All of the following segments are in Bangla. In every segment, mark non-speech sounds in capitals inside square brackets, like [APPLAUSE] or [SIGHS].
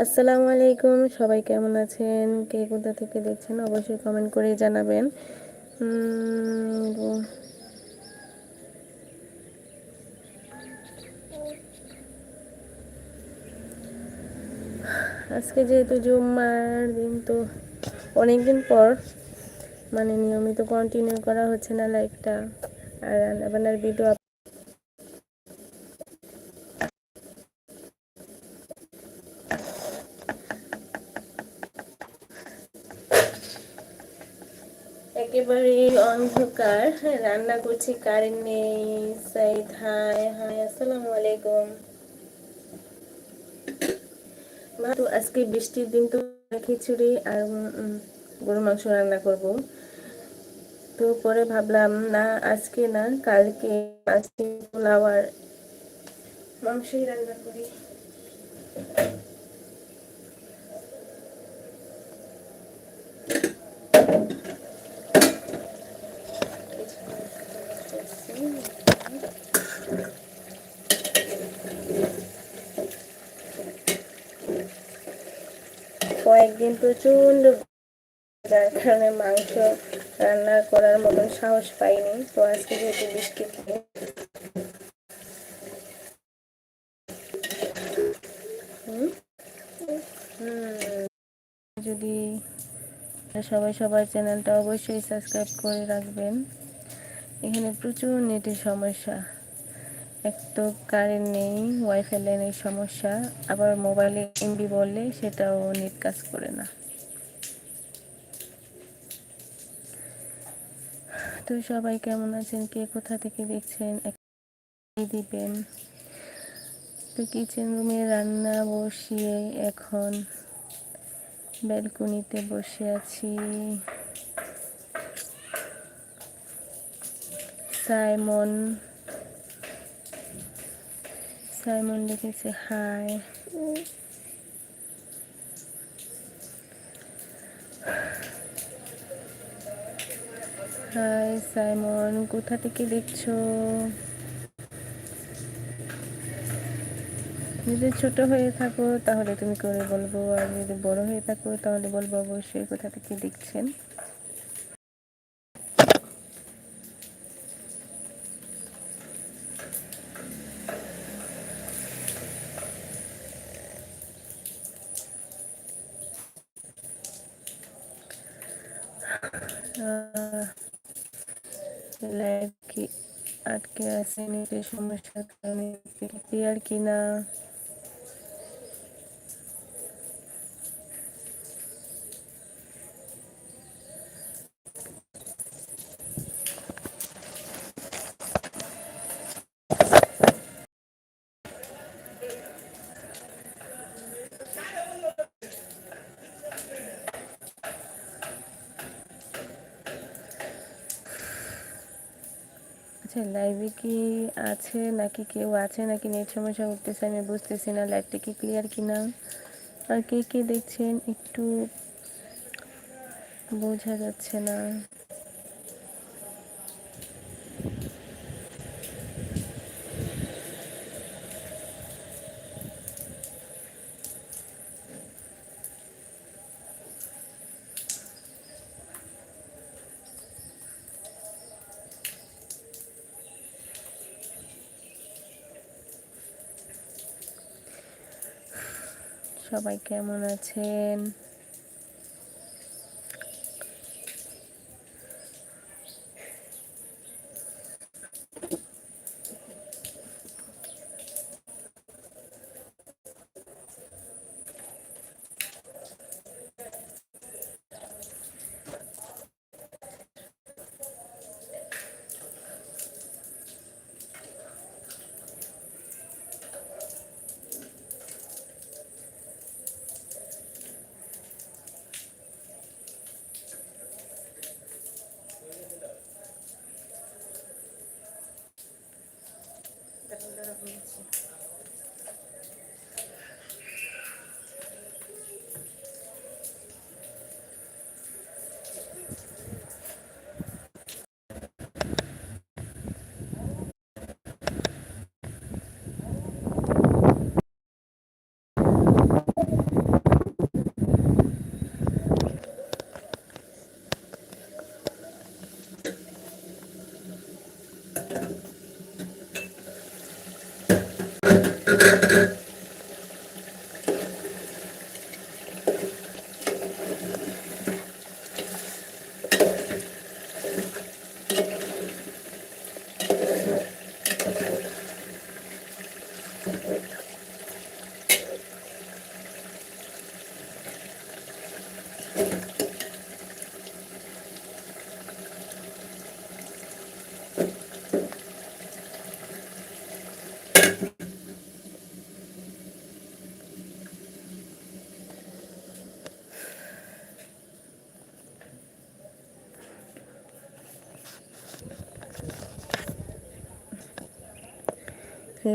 আসসালামু আলাইকুম, সবাই কেমন আছেন? কে কোথা থেকে দেখছেন অবশ্যই কমেন্ট করে জানাবেন। আজকে যেহেতু জুম্মার দিন, তো অনেকদিন পর মানে নিয়মিত কন্টিনিউ করা হচ্ছে না লাইভটা আর রান্নাবান্নার ভিডিও একেবারে অন্ধকার। রান্না করছি কারেন্ট নেই সাইদ হাই হাই আসসালামু আলাইকুম। মা, তো আজকে বৃষ্টির দিন তো খিচুড়ি আর গরু মাংস রান্না করব। তো পরে ভাবলাম, না, আজকে না, কালকে আজকে পোলাও আর মাংসই রান্না করি। কয়েকদিন প্রচণ্ড যার কারণে মাংস রান্না করার মতন সাহস পাইনি। তো আজকে যেহেতু বৃষ্টি যদি সবাই সবার চ্যানেলটা অবশ্যই সাবস্ক্রাইব করে রাখবেন। এখানে প্রচুর নেটের সমস্যা। এক তো কারেন্ট নেই ওয়াইফাই লাইনের সমস্যা, আবার মোবাইলে এমবি বললে সেটাও নেট কাজ করে না। তো সবাই কেমন আছেন? কে কোথা থেকে দেখছেন? দিবেন? তো কিচেন রুমে রান্না বসিয়ে এখন ব্যালকনিতে বসে আছি। সাইমন সাইমন লিখেছে, হাই। হাই সাইমন, কোথা থেকে দেখছ? যদি ছোট হয়ে থাকো, তাহলে তুমি করে বলব, আর যদি বড় হয়ে থাকো, তাহলে বলব অবশ্যই কোথা থেকে দেখছেন লাইভ কি আছে নেটের সমস্যার কারণে ক্লিয়ার কিনা লাইভে কি আছে নাকি কেউ আছে নাকি নেট সমস্যা উঠতেছে আমি বুঝতেছি না লাইভটা কি ক্লিয়ার কি না আর কে কে দেখছেন একটু বোঝা যাচ্ছে না। সবাই কেমন আছেন?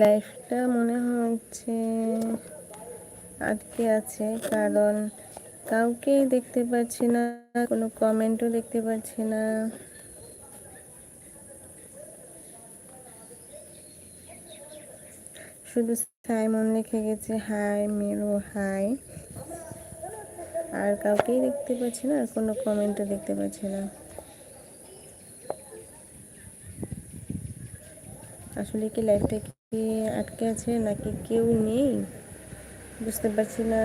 লাইফটা মনে হচ্ছে আটকে আছে, কারণ কাউকে দেখতে পাচ্ছি না, কোনো কমেন্টও দেখতে পাচ্ছি না। শুধু সাইমন লিখে গেছে, হাই মেরু, হাই। আর কাউকেই দেখতে পাচ্ছি না আর কোনো কমেন্টও দেখতে পাচ্ছি না। আসলে কি লাইফটা আটকে আছে নাকি কেউ নেই? বুঝতে পারছি না।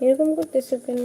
এরকম করতেছো কেন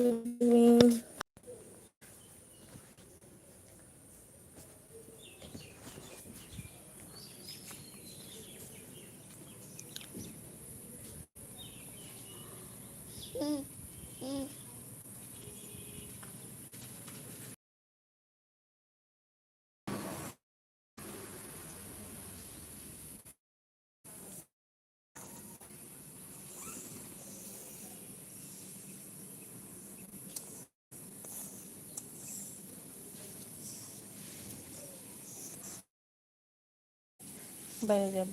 বাইরে যাব।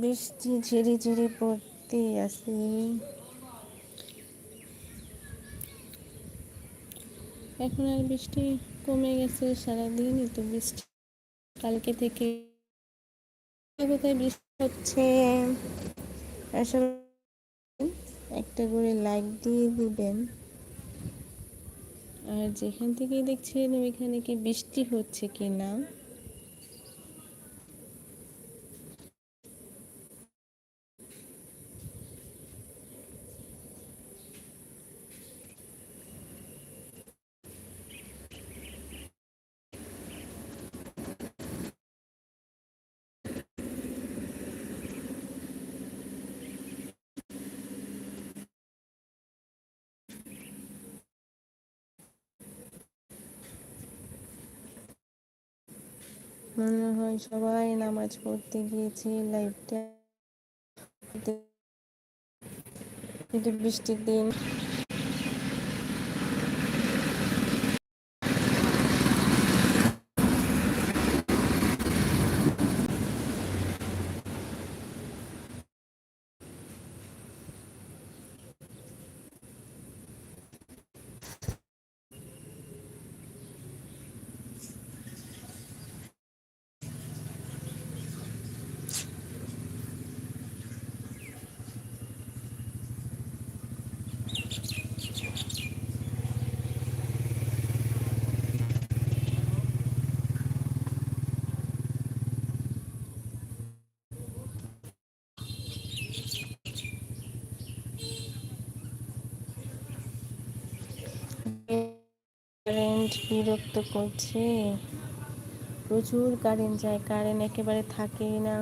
বৃষ্টি ঝিরি ঝিরি পড়তে আছে এখন আর বৃষ্টি কমে গেছে সারাদিনই তো বৃষ্টি কালকে থেকে কোথায় বৃষ্টি হচ্ছে? একটা করে লাইক দিয়ে দিবেন। আর যেখান থেকে দেখছেন ওইখানে কি বৃষ্টি হচ্ছে কি না মনে হয় সবাই নামাজ পড়তে গিয়েছে লাইভটা কিন্তু বৃষ্টির দিন কারেন্ট বিরক্ত করছে। প্রচুর কারেন্ট যায় কারেন্ট একেবারে থাকেই না।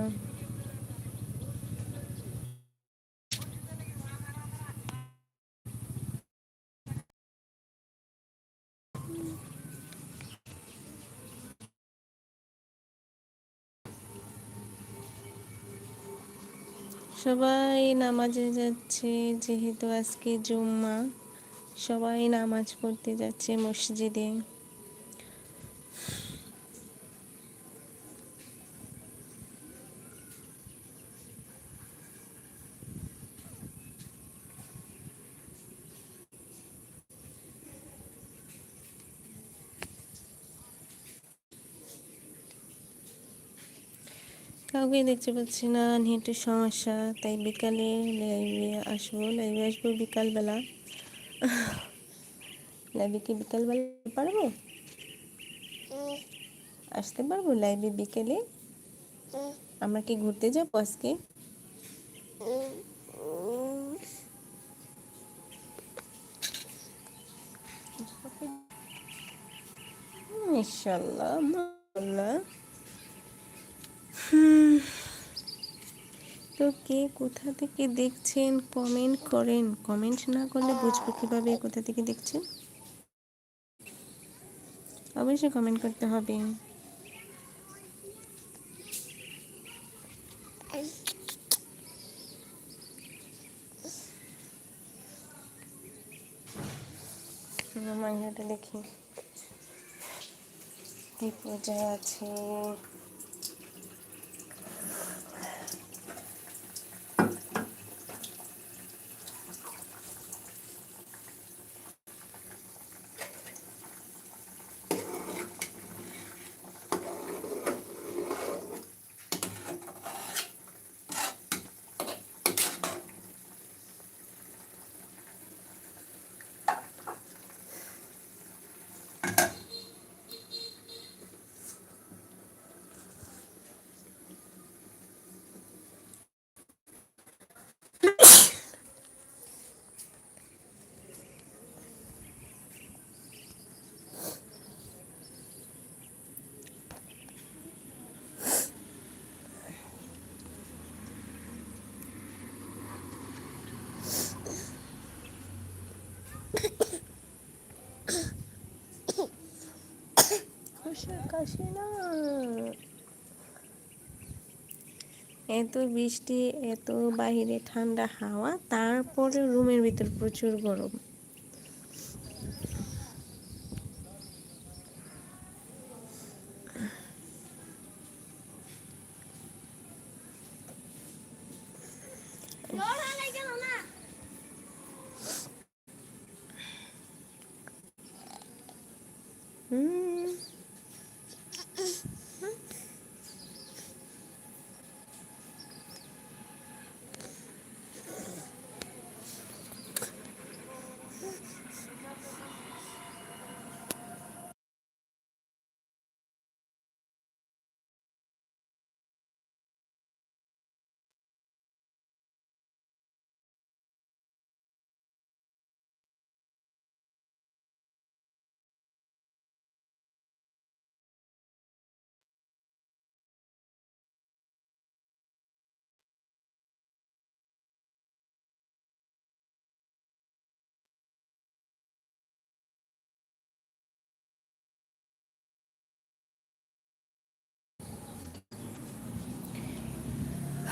সবাই নামাজে যাচ্ছে, যেহেতু আজকে জুম্মা। সবাই নামাজ পড়তে যাচ্ছে মসজিদে। কাউকে দেখতে পাচ্ছি না নেটের সমস্যা, তাই বিকালে লাইভে আসব লাইভে আসব বিকালবেলা। লাইভে কি বিকালবেলা পারব? আসতে পারব লাইভে বিকেলে? আমরা কি ঘুরতে যাব আজকে? ইনশাল্লাহ তো কে কোথা থেকে দেখছেন কমেন্ট করেন। কমেন্ট না করলে বুঝব কীভাবে কোথা থেকে দেখছেন। অবশ্যই কমেন্ট করতে হবে। দেখি। কি পূজা আছে। কাশি না এত বৃষ্টি এত বাহিরে ঠান্ডা হাওয়া তারপরে রুমের ভিতর প্রচুর গরম।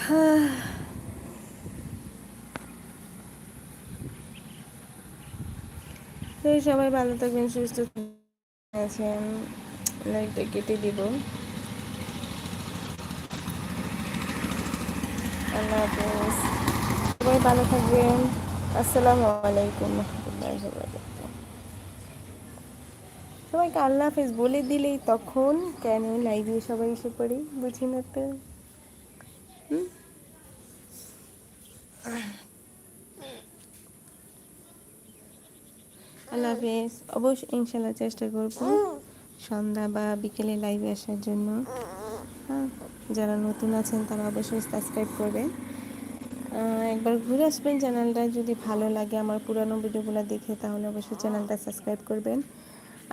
[SIGHS] সবাই ভালো থাকবেন, সুস্থ আছেন লাইকটা কেটে দিব। আল্লাহ হাফেজ। সবাই ভালো থাকবেন। আসসালামু আলাইকুম। সবাইকে আল্লাহ হাফেজ বলে দিলেই তখন কেন লাইভে সবাই এসে পড়ি? বুঝি না তো। আল্লাহ হাফেজ। অবশ্যই ইনশাল্লাহ চেষ্টা করব সন্ধ্যা বা বিকেলে লাইভে আসার জন্য। হ্যাঁ যারা নতুন আছেন তারা অবশ্যই সাবস্ক্রাইব করবেন। একবার ঘুরে আসবেন চ্যানেলটা যদি ভালো লাগে আমার পুরানো ভিডিওগুলো দেখে, তাহলে অবশ্যই চ্যানেলটা সাবস্ক্রাইব করবেন।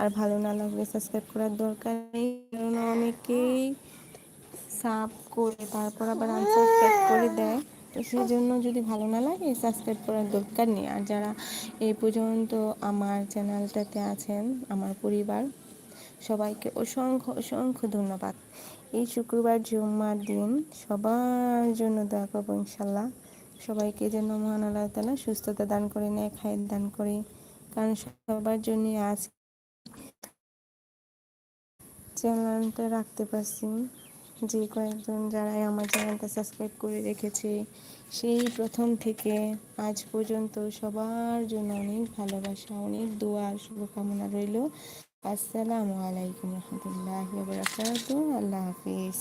আর ভালো না লাগলে সাবস্ক্রাইব করার দরকার নেই। কারণ অনেকেই সাব করে, তারপর আবার আনসাবস্ক্রাইব করে দেয়। তো সেই জন্য যদি ভালো না লাগে সাবস্ক্রাইব করার দরকার নেই। আর যারা এই পর্যন্ত আমার চ্যানেলটাতে আছেন, আমার পরিবার, সবাইকে অসংখ্য অসংখ্য ধন্যবাদ। এই শুক্রবার জুম্মার দিন, সবার জন্য দোয়া করব ইনশাল্লাহ সবাইকে যেন মহান আল্লাহ তালা সুস্থতা দান করে নেয় খায় দান করে। কারণ সবার জন্য আজ চ্যানেলটা রাখতে পারছি। যে কয়েকজন যারা আমার চ্যানেলটা সাবস্ক্রাইব করে রেখেছে, সেই প্রথম থেকে আজ পর্যন্ত সবার জন্য অনেক ভালোবাসা, অনেক দোয়া আর শুভকামনা রইল। আসসালামু আলাইকুম রহমতুল্লাহ আল্লাহ হাফিজ।